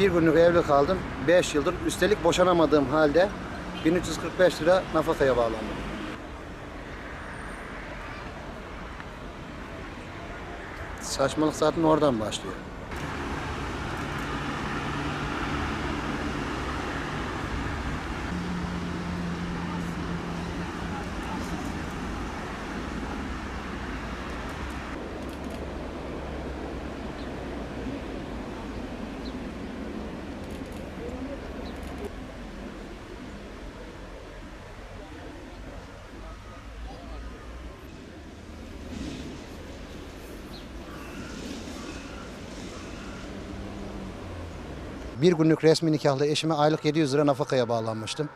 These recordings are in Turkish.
Bir günlük evli kaldım. 5 yıldır. Üstelik boşanamadığım halde 1345 lira nafakaya bağlandım. Saçmalık zaten oradan başlıyor. Bir günlük resmi nikahla eşime aylık 700 lira nafakaya bağlanmıştım.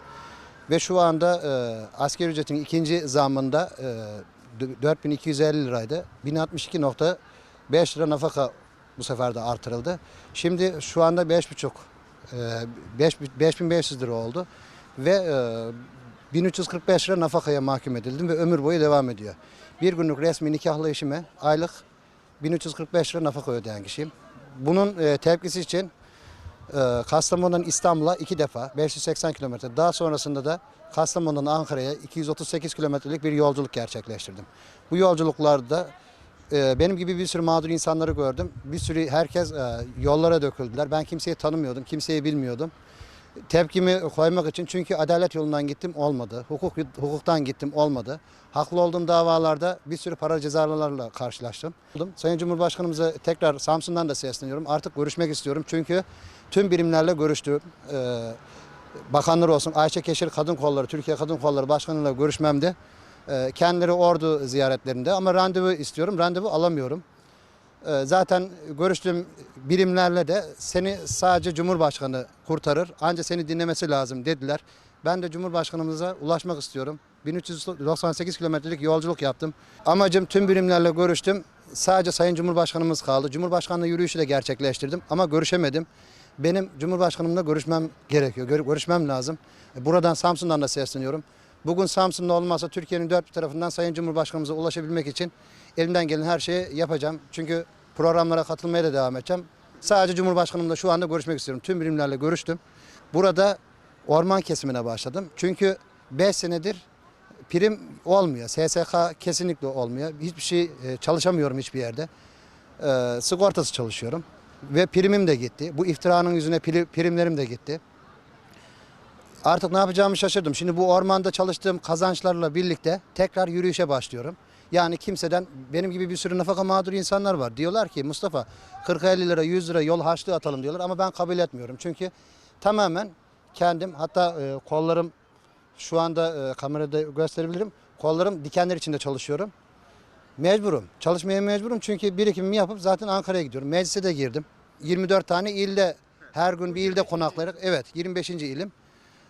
Ve şu anda e, asgari ücretin ikinci zamında e, 4250 liraydı. 1062.5 lira nafaka bu sefer de artırıldı. Şimdi şu anda 5,5 e, 5 5500 lira oldu. Ve e, 1345 lira nafakaya mahkum edildim ve ömür boyu devam ediyor. Bir günlük resmi nikahlı eşime aylık 1345 lira nafaka ödeyen kişiyim. Bunun e, tepkisi için Kastamonu'dan İstanbul'a iki defa 580 kilometre. Daha sonrasında da Kastamonu'dan Ankara'ya 238 kilometrelik bir yolculuk gerçekleştirdim. Bu yolculuklarda e, benim gibi bir sürü mağdur insanları gördüm. Bir sürü herkes e, yollara döküldüler. Ben kimseyi tanımıyordum, kimseyi bilmiyordum. Tepkimi koymak için çünkü adalet yolundan gittim olmadı. Hukuk hukuktan gittim olmadı. Haklı olduğum davalarda bir sürü para cezalarla karşılaştım. Sayın Cumhurbaşkanımıza tekrar Samsun'dan da sesleniyorum. Artık görüşmek istiyorum. Çünkü tüm birimlerle görüştüm. Ee, bakanlar olsun Ayşe Keşir Kadın Kolları, Türkiye Kadın Kolları Başkanı'yla görüşmemde. Ee, kendileri ordu ziyaretlerinde ama randevu istiyorum. Randevu alamıyorum. Ee, Zaten görüştüğüm birimlerle de seni sadece Cumhurbaşkanı kurtarır. Ancak seni dinlemesi lazım dediler. Ben de Cumhurbaşkanımıza ulaşmak istiyorum. 1398 kilometrelik yolculuk yaptım. Amacım tüm birimlerle görüştüm. Sadece Sayın Cumhurbaşkanımız kaldı. Cumhurbaşkanlığı yürüyüşü de gerçekleştirdim ama görüşemedim. Benim Cumhurbaşkanımla görüşmem gerekiyor. Gör- Görüşmem lazım. Buradan Samsun'dan da sesleniyorum. Bugün Samsun'da olmazsa Türkiye'nin dört bir tarafından Sayın Cumhurbaşkanımıza ulaşabilmek için elimden gelen her şeyi yapacağım. Çünkü programlara katılmaya da devam edeceğim. Sadece Cumhurbaşkanımla şu anda görüşmek istiyorum. Tüm birimlerle görüştüm. Burada orman kesimine başladım. Çünkü 5 senedir prim olmuyor. SSK kesinlikle olmuyor. Hiçbir şey e, çalışamıyorum hiçbir yerde. E, sigortası çalışıyorum. Ve primim de gitti. Bu iftiranın yüzüne pri- primlerim de gitti. Artık ne yapacağımı şaşırdım. Şimdi bu ormanda çalıştığım kazançlarla birlikte tekrar yürüyüşe başlıyorum. Yani kimseden benim gibi bir sürü nafaka mağdur insanlar var. Diyorlar ki Mustafa 40-50 lira 100 lira yol harçlığı atalım diyorlar ama ben kabul etmiyorum. Çünkü tamamen kendim hatta e, kollarım şu anda e, kamerada gösterebilirim. Kollarım dikenler içinde çalışıyorum. Mecburum. Çalışmaya mecburum çünkü birikimimi yapıp zaten Ankara'ya gidiyorum. Meclise de girdim. 24 tane ilde her gün bir ilde konaklayarak evet 25. ilim.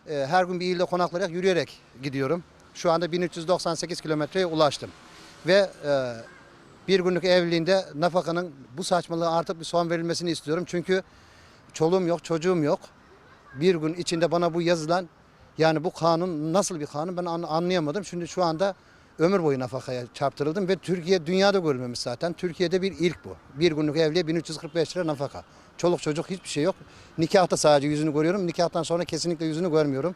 Ee, her gün bir ilde konaklayarak yürüyerek gidiyorum. Şu anda 1398 kilometreye ulaştım. Ve e, bir günlük evliliğinde nafakanın bu saçmalığa artık bir son verilmesini istiyorum. Çünkü çoluğum yok, çocuğum yok. Bir gün içinde bana bu yazılan yani bu kanun nasıl bir kanun ben an- anlayamadım. Şimdi şu anda ömür boyu nafakaya çarptırıldım ve Türkiye dünyada görülmemiş zaten. Türkiye'de bir ilk bu. Bir günlük evliye 1345 lira nafaka. Çoluk çocuk hiçbir şey yok. Nikahta sadece yüzünü görüyorum. Nikahtan sonra kesinlikle yüzünü görmüyorum.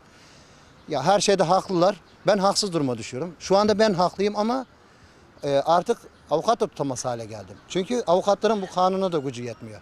Ya her şeyde haklılar. Ben haksız duruma düşüyorum. Şu anda ben haklıyım ama e, artık avukat da tutamaz hale geldim. Çünkü avukatların bu kanuna da gücü yetmiyor.